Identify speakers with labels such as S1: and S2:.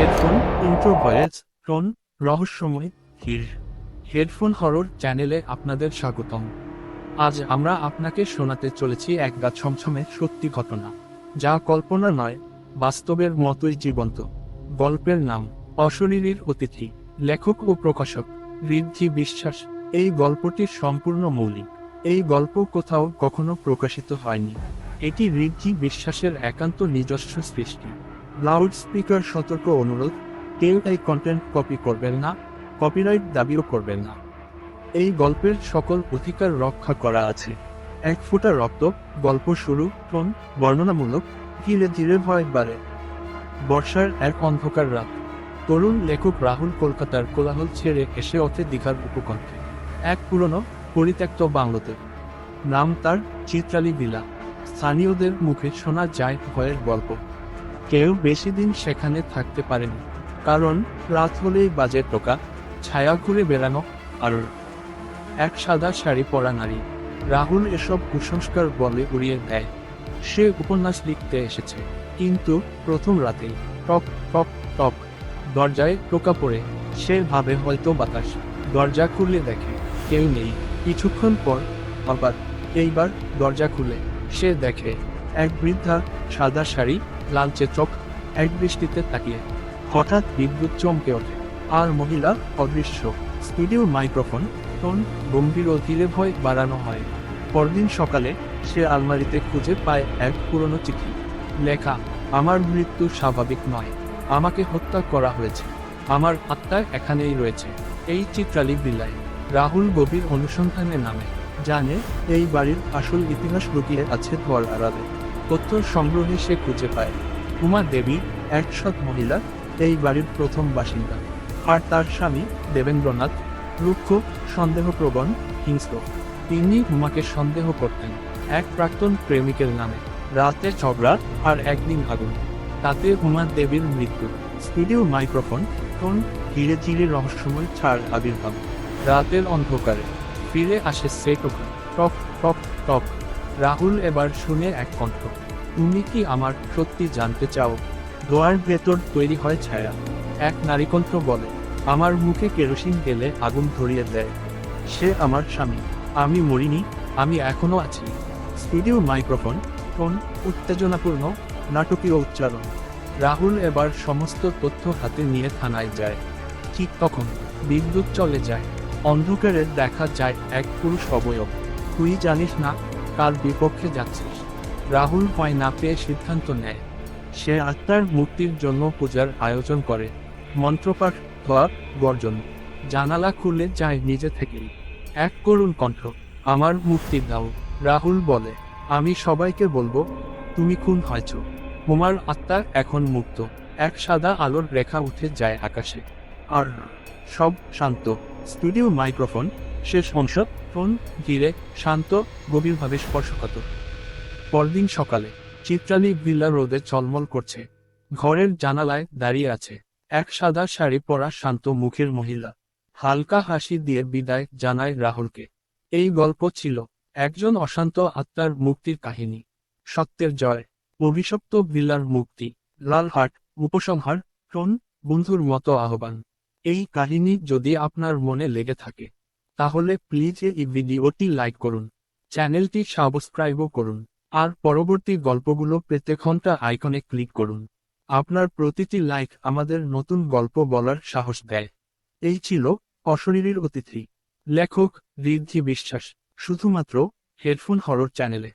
S1: Headphone, intro voice tone রহস্যময় হির headphone horror চ্যানেলে আপনাদের স্বাগতম। আজ আমরা আপনাকে শোনাতে চলেছি এক গা ছমছমে সত্যি ঘটনা, যা কল্পনা নয়, বাস্তবের মতোই জীবন্ত। গল্পের নাম, অশরীরীর অতিথি, লেখক ও প্রকাশক, ঋদ্ধি বিশ্বাস। এই গল্পটি সম্পূর্ণ মৌলিক। এই গল্প কোথাও কখনো প্রকাশিত হয়নি। এটি ঋদ্ধি বিশ্বাসের একান্ত নিজস্ব সৃষ্টি। লাউড স্পিকার সতর্ক অনুরোধ, কেউ এই কন্টেন্ট কপি করবেন না কপিরাইট দাবিও করবেন না। এই গল্পের সকল অধিকার রক্ষা করা আছে। এক ফোঁটা রক্ত, গল্প শুরু টোন বর্ণনামূলক, ধীরে ধীরে ভয় বাড়ে। বর্ষার এক অন্ধকার রাত। তরুণ লেখক রাহুল কলকাতার কোলাহল ছেড়ে এসে ওঠে দীঘার উপকণ্ঠে। এক পুরনো, পরিত্যক্ত বাংলোতে। নাম তার চিত্রালী বিলা স্থানীয়দের মুখে শোনা যায় ভয়ের গল্প। কেউ বেশি দিন সেখানে থাকতে পারেনি, কারণ রাত হলেই বাজে টোকা, ছায়া ঘুরে বেড়ানো আর এক সাদা শাড়ি পরা নারী। রাহুল এসব কুসংস্কার বলে উড়িয়ে দেয়। সে উপন্যাস লিখতে এসেছে, কিন্তু প্রথম রাতেই টক টক টক দরজায় টোকা পড়ে। সে ভাবে হয়তো বাতাস, দরজা খুললে দেখে কেউ নেই। কিছুক্ষণ পর আবার এইবার দরজা খুলে, সে দেখে এক বৃদ্ধা সাদা শাড়ি লালচে চোখ এক দৃষ্টিতে তাকিয়ে। হঠাৎ বিদ্যুৎ চমকে ওঠে। আর মহিলা অদৃশ্য। স্টুডিও মাইক্রোফোন টোন গম্ভীর ও ধীরে ভয় বাড়ানো হয়। পরদিন সকালে সে আলমারিতে খুঁজে পায় এক পুরনো চিঠি। লেখা, আমার মৃত্যু স্বাভাবিক নয়। আমাকে হত্যা করা হয়েছে। আমার আত্মা এখানেই রয়েছে। এই চিত্রালী বিলাই, রাহুল গভীর অনুসন্ধানে নামে। জানে, এই বাড়ির আসল ইতিহাস লুকিয়ে আছে ধোয়ার আড়ালে। তথ্য সংগ্রহে সে খুঁজে পায়। উমা দেবী, এক মহিলা, এই বাড়ির প্রথম বাসিন্দা। আর তার স্বামী দেবেন্দ্রনাথ, রুক্ষ, সন্দেহপ্রবণ, হিংস্র। তিনি উমাকে সন্দেহ করতেন, এক প্রাক্তন প্রেমিকের নামে। রাতে ঝগড়া আর একদিন আগুন। তাতে উমা দেবীর মৃত্যু। স্টুডিও মাইক্রোফোন টোন ধীরে ধীরে রহস্যময় ছাড় আবির্ভাব। রাতের অন্ধকারে ফিরে আসে সে টক টক টক। রাহুল এবার শুনে এক কণ্ঠ, তুমি কি আমার সত্যি জানতে চাও? দোয়ার ভেতর তৈরি হয় ছায়া। এক নারীকণ্ঠ বলে, আমার মুখে কেরোসিন গেলে আগুন ধরিয়ে দেয়। সে আমার স্বামী। আমি মরিনি, আমি এখনও আছি। স্টুডিও মাইক্রোফোন টোন উত্তেজনাপূর্ণ, নাটকীয় উচ্চারণ। রাহুল এবার সমস্ত তথ্য হাতে নিয়ে থানায় যায়। ঠিক তখন বিদ্যুৎ চলে যায়। অন্ধকারে দেখা যায় এক পুরুষ অবয়ব। তুই জানিস না কার বিপক্ষে যাচ্ছিস। রাহুল ভয় না পেয়ে সিদ্ধান্ত নেয়। সে আত্মার মুক্তির জন্য পূজার আয়োজন করে। মন্ত্রপাঠ ধোয়া গর্জন। জানালা খুলে যায় নিজে থেকেই। এক করুণ কণ্ঠ, আমার মুক্তি দাও। রাহুল বলে, আমি সবাইকে বলব, তুমি খুন হয়েছ। তোমার আত্মা এখন মুক্ত। এক সাদা আলোর রেখা উঠে যায় আকাশে। আর সব শান্ত। স্টুডিও মাইক্রোফোন, শেষ অংশ ফোন ধীরে শান্ত, গভীরভাবে স্পর্শকাতর। পরদিন সকালে, চিত্রালী ভিল্লা রোদে চলমল করছে। ঘরের জানালায় দাঁড়িয়ে আছে এক সাদা শাড়ি পরা শান্ত মুখের মহিলা। হালকা হাসি দিয়ে বিদায় জানায় রাহুলকে। এই গল্প ছিল একজন অশান্ত আত্মার মুক্তির কাহিনী। সত্যের জয়, অভিশপ্ত ভিল্লার মুক্তি, লালহাট, উপসংহার টোন বন্ধুর মতো আহ্বান। এই কাহিনী যদি আপনার মনে লেগে থাকে, তাহলে প্লিজ এই ভিডিওটি লাইক করুন চ্যানেলটি সাবস্ক্রাইবও করুন, আর পরবর্তী গল্পগুলো পেতে ঘণ্টা আইকনে ক্লিক করুন। আপনার প্রতিটি লাইক আমাদের নতুন গল্প বলার সাহস দেয়। এই ছিল অশরীরীর অতিথি, লেখক ঋদ্ধি বিশ্বাস, শুধুমাত্র হেডফোন হরর চ্যানেলে